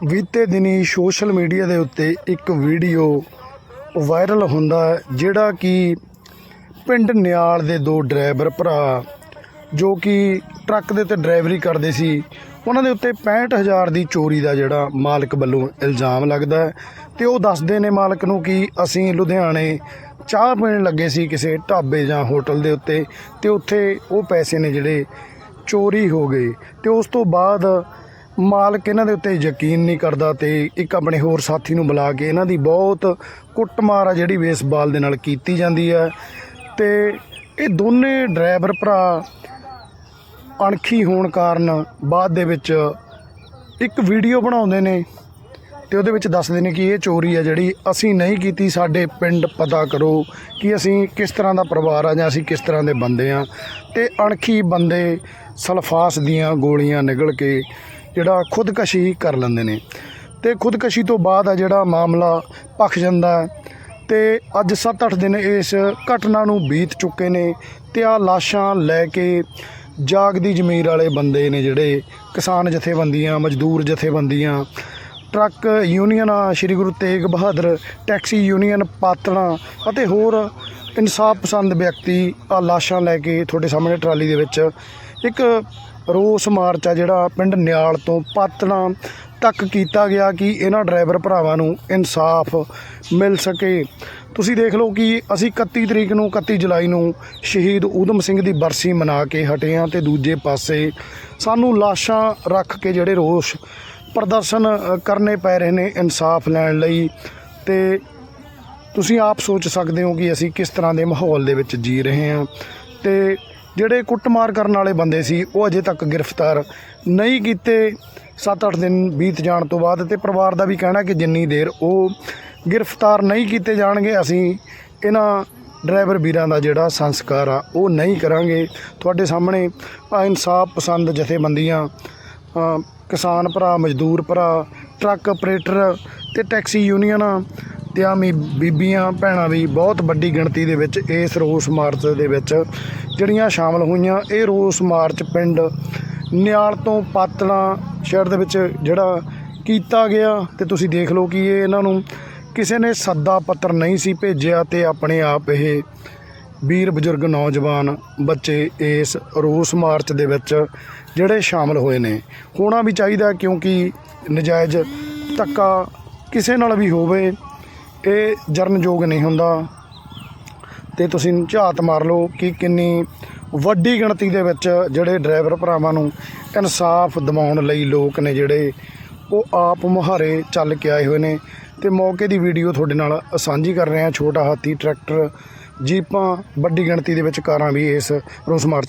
ਬੀਤੇ ਦਿਨੀ social media ਦੇ ਉੱਤੇ ਇੱਕ ਵੀਡੀਓ ਵਾਇਰਲ ਹੁੰਦਾ ਜਿਹੜਾ ਕਿ ਪਿੰਡ ਨਿਆਲ ਦੇ ਦੋ ਡਰਾਈਵਰ ਭਰਾ, ਜੋ ਕਿ ਟਰੱਕ ਦੇ ਉੱਤੇ ਡਰਾਈਵਰੀ ਕਰਦੇ ਸੀ, ਉਹਨਾਂ ਦੇ ਉੱਤੇ 65000 ਦੀ ਚੋਰੀ ਦਾ ਜਿਹੜਾ ਮਾਲਕ ਵੱਲੋਂ ਇਲਜ਼ਾਮ ਲੱਗਦਾ ਹੈ ਤੇ ਉਹ ਦੱਸਦੇ ਨੇ ਮਾਲਕ ਨੂੰ ਕਿ ਅਸੀਂ ਲੁਧਿਆਣੇ ਚਾਹ ਪੀਣ ਲੱਗੇ ਸੀ ਕਿਸੇ ਢਾਬੇ ਜਾਂ ਹੋਟਲ ਦੇ ਉੱਤੇ ਤੇ ਉੱਥੇ ਉਹ ਪੈਸੇ ਨੇ ਜਿਹੜੇ ਚੋਰੀ ਹੋ ਗਏ ਤੇ ਉਸ ਤੋਂ ਬਾਅਦ ਮਾਲਕ ਇਹਨਾਂ ਦੇ ਉੱਤੇ ਯਕੀਨ ਨਹੀਂ ਕਰਦਾ ਤੇ ਇੱਕ ਆਪਣੇ ਹੋਰ ਸਾਥੀ ਨੂੰ ਬੁਲਾ ਕੇ ਇਹਨਾਂ ਦੀ ਬਹੁਤ ਕੁੱਟਮਾਰ ਆ ਜਿਹੜੀ ਬੇਸਬਾਲ ਦੇ ਨਾਲ ਕੀਤੀ ਜਾਂਦੀ ਹੈ ਤੇ ਇਹ ਦੋਨੇ ਡਰਾਈਵਰ ਭਰਾ ਅਣਖੀ ਹੋਣ ਕਾਰਨ ਬਾਅਦ ਦੇ ਵਿੱਚ ਇੱਕ ਵੀਡੀਓ ਬਣਾਉਂਦੇ ਨੇ ਤੇ ਉਹਦੇ ਵਿੱਚ ਦੱਸਦੇ ਨੇ ਕਿ ਇਹ ਚੋਰੀ ਹੈ ਜਿਹੜੀ ਅਸੀਂ ਨਹੀਂ ਕੀਤੀ, ਸਾਡੇ ਪਿੰਡ ਪਤਾ ਕਰੋ ਕਿ ਅਸੀਂ ਕਿਸ ਤਰ੍ਹਾਂ ਦਾ ਪਰਿਵਾਰ ਆ ਜਾਂ ਅਸੀਂ ਕਿਸ ਤਰ੍ਹਾਂ ਦੇ ਬੰਦੇ ਆ। ਤੇ ਅਣਖੀ ਬੰਦੇ ਸਲਫਾਸ ਦੀਆਂ ਗੋਲੀਆਂ ਨਿਗਲ ਕੇ ਜਿਹੜਾ ਖੁਦਕਸ਼ੀ ਕਰ ਲੈਂਦੇ ਨੇ। ਤੇ ਖੁਦਕਸ਼ੀ ਤੋਂ ਬਾਅਦ ਆ ਜਿਹੜਾ ਮਾਮਲਾ ਭਖ ਜਾਂਦਾ ਹੈ। ਤੇ ਅੱਜ 7-8 ਦਿਨ ਇਸ ਘਟਨਾ ਨੂੰ ਬੀਤ ਚੁੱਕੇ ਨੇ ਤੇ ਆ ਲਾਸ਼ਾਂ ਲੈ ਕੇ ਜਾਗਦੀ ਜ਼ਮੀਰ ਵਾਲੇ ਬੰਦੇ ਨੇ ਜਿਹੜੇ ਕਿਸਾਨ ਜਥੇਬੰਦੀਆਂ, ਮਜ਼ਦੂਰ ਜਥੇਬੰਦੀਆਂ, ਟਰੱਕ ਯੂਨੀਅਨਾਂ, ਸ਼੍ਰੀ ਗੁਰੂ ਤੇਗ ਬਹਾਦਰ, ਟੈਕਸੀ ਯੂਨੀਅਨ ਪਾਤਣਾ ਅਤੇ ਹੋਰ ਇਨਸਾਫ ਪਸੰਦ ਵਿਅਕਤੀ ਆ ਲਾਸ਼ਾਂ ਲੈ ਕੇ ਤੁਹਾਡੇ ਸਾਹਮਣੇ ਟਰਾਲੀ ਦੇ ਵਿੱਚ ਇੱਕ ਰੋਸ ਮਾਰਚ ਆ ਜਿਹੜਾ ਪਿੰਡ ਨਿਆਲ ਤੋਂ ਪਾਤਣਾ ਤੱਕ ਕੀਤਾ ਗਿਆ ਕਿ ਇਹਨਾਂ ਡਰਾਈਵਰ ਭਰਾਵਾਂ ਨੂੰ ਇਨਸਾਫ ਮਿਲ ਸਕੇ। ਤੁਸੀਂ ਦੇਖ ਲਓ ਕਿ ਅਸੀਂ 31 ਤਰੀਕ ਨੂੰ 31 ਜੁਲਾਈ ਨੂੰ ਸ਼ਹੀਦ ਊਧਮ ਸਿੰਘ ਦੀ ਬਰਸੀ ਮਨਾ ਕੇ ਹਟੇ ਹਾਂ ਤੇ ਦੂਜੇ ਪਾਸੇ ਸਾਨੂੰ ਲਾਸ਼ਾਂ ਰੱਖ ਕੇ ਜਿਹੜੇ ਰੋਸ ਪ੍ਰਦਰਸ਼ਨ ਕਰਨੇ ਪੈ ਰਹੇ ਨੇ ਇਨਸਾਫ ਲੈਣ ਲਈ ਤੇ ਤੁਸੀਂ ਆਪ ਸੋਚ ਸਕਦੇ ਹੋ ਕਿ ਅਸੀਂ ਕਿਸ ਤਰ੍ਹਾਂ ਦੇ ਮਾਹੌਲ ਦੇ ਵਿੱਚ ਜੀ ਰਹੇ ਹਾਂ। ਤੇ ਜਿਹੜੇ ਕੁੱਟਮਾਰ ਕਰਨ ਵਾਲੇ ਬੰਦੇ ਸੀ, ਉਹ ਅਜੇ ਤੱਕ ਗ੍ਰਿਫਤਾਰ ਨਹੀਂ ਕੀਤੇ। 7-8 ਦਿਨ ਬੀਤ ਜਾਣ ਤੋਂ ਬਾਅਦ ਤੇ ਪਰਿਵਾਰ ਦਾ ਵੀ ਕਹਿਣਾ ਕਿ ਜਿੰਨੀ ਦੇਰ ਉਹ ਗ੍ਰਿਫਤਾਰ ਨਹੀਂ ਕੀਤੇ ਜਾਣਗੇ, ਅਸੀਂ ਇਹਨਾਂ ਡਰਾਈਵਰ ਵੀਰਾਂ ਦਾ ਜਿਹੜਾ ਸੰਸਕਾਰ ਆ, ਉਹ ਨਹੀਂ ਕਰਾਂਗੇ। ਤੁਹਾਡੇ ਸਾਹਮਣੇ ਆ ਇਨਸਾਫ ਪਸੰਦ ਜਥੇਬੰਦੀਆਂ ਕਿਸਾਨ ਭਰਾ, ਮਜ਼ਦੂਰ ਭਰਾ, ਟਰੱਕ ਆਪਰੇਟਰ ਤੇ ਟੈਕਸੀ ਯੂਨੀਅਨਾਂ ਤੇ ਮੀ ਬੀਬੀਆਂ ਭੈਣਾਂ ਵੀ ਬਹੁਤ ਵੱਡੀ ਗਿਣਤੀ ਦੇ ਵਿੱਚ ਇਸ ਰੋਸ ਮਾਰਚ ਦੇ ਵਿੱਚ ਜਿਹੜੀਆਂ ਸ਼ਾਮਲ ਹੋਈਆਂ, ਇਹ ਰੋਸ ਮਾਰਚ ਪਿੰਡ ਨਿਆਲ ਤੋਂ ਪਾਤਲਾ ਸ਼ਹਿਰ ਦੇ ਵਿੱਚ ਜਿਹੜਾ ਕੀਤਾ ਗਿਆ ਤੇ ਤੁਸੀਂ ਦੇਖ ਲਓ ਕਿ ਇਹ ਇਹਨਾਂ ਨੂੰ ਕਿਸੇ ਨੇ ਸੱਦਾ ਪੱਤਰ ਨਹੀਂ ਸੀ ਭੇਜਿਆ ਤੇ ਆਪਣੇ ਆਪ ਇਹ ਵੀਰ ਬਜ਼ੁਰਗ ਨੌਜਵਾਨ ਬੱਚੇ ਇਸ ਰੋਸ ਮਾਰਚ ਦੇ ਵਿੱਚ ਜਿਹੜੇ ਸ਼ਾਮਲ ਹੋਏ ਨੇ। ਹੋਣਾ ਵੀ ਚਾਹੀਦਾ ਕਿਉਂਕਿ ਨਜਾਇਜ਼ ਧੱਕਾ ਕਿਸੇ ਨਾਲ ਵੀ ਹੋਵੇ ਇਹ ਜਰਨਯੋਗ ਨਹੀਂ ਹੁੰਦਾ। ਤੇ ਤੁਸੀਂ ਝਾਤ ਮਾਰ ਲਓ ਕਿ ਕਿੰਨੀ ਵੱਡੀ ਗਿਣਤੀ ਦੇ ਵਿੱਚ ਜਿਹੜੇ ਡਰਾਈਵਰ ਭਰਾਵਾਂ ਨੂੰ ਇਨਸਾਫ ਦਿਵਾਉਣ ਲਈ ਲੋਕ ਨੇ ਜਿਹੜੇ, ਉਹ ਆਪ ਮੁਹਾਰੇ ਚੱਲ ਕੇ ਆਏ ਹੋਏ ਨੇ। ਤੇ ਮੌਕੇ ਦੀ ਵੀਡੀਓ ਤੁਹਾਡੇ ਨਾਲ ਸਾਂਝੀ ਕਰ ਰਹੇ ਹਾਂ। ਛੋਟਾ ਹਾਥੀ ਟਰੈਕਟਰ, ਜੀਪਾਂ, ਵੱਡੀ ਗਿਣਤੀ ਦੇ ਵਿੱਚ ਕਾਰਾਂ ਵੀ ਇਸ ਰੋਸ ਮਾਰਚ